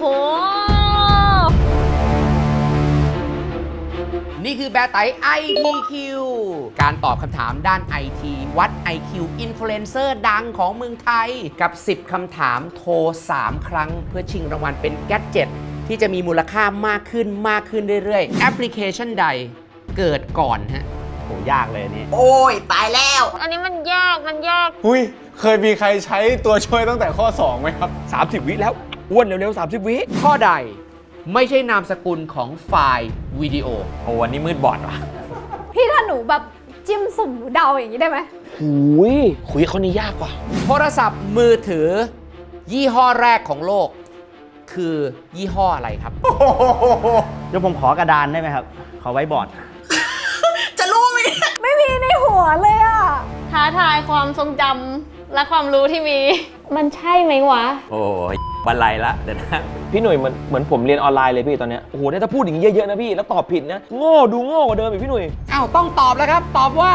โห นี่คือแบร์ไตคิวการตอบคำถามด้านไอทีวัด IQ อินฟลูเอนเซอร์ดังของเมืองไทย กับ 10 คำถามโทร 3 ครั้ง เพื่อชิงรางวัลเป็นแกดเจ็ตที่จะมีมูลค่ามากขึ้นมากขึ้นเรื่อยๆ แอปพลิเคชันใดเกิดก่อนฮะโหยากเลยนนี่ โอ้ย ตายแล้ว อันนี้มันยาก มันยาก อุ้ย เคยมีใครใช้ตัวช่วยตั้งแต่ข้อ 2 ไหมครับ 30 วิแล้ว อ้วนเร็วๆ 30 วิข้อใดไม่ใช่นามสกุลของไฟล์วิดีโอ โอ้วันนี้มืดบอดว่ะพี่ถ้าหนูแบบจิ้มสุ่มหนูเดาอย่างนี้ได้ไหมหุยคุยเขานี่ยากกว่า โทรศัพท์มือถือ ยี่ห้อแรกของโลก คือยี่ห้ออะไรครับ เดี๋ยวผมขอกระดานได้ไหมครับ ขอไว้บอร์ด จะรู้ไหมไม่มีในหัวเลยอะท้าทายความทรงจำ และความรู้ที่มี มันใช่ไหมวะ โอ้ยบันไลละเดี๋ยวนะ พี่หนุ่ยเหมือนเหมือนผมเรียนออนไลน์เลยพี่ตอนเนี้ยโอ้โหเนี่ยถ้าพูดอย่างนี้เยอะๆนะพี่แล้วตอบผิดนะ โง่ดูโง่กว่าเดิมอีกพี่หนุ่ยอ้าวต้องตอบแล้วครับ ตอบว่า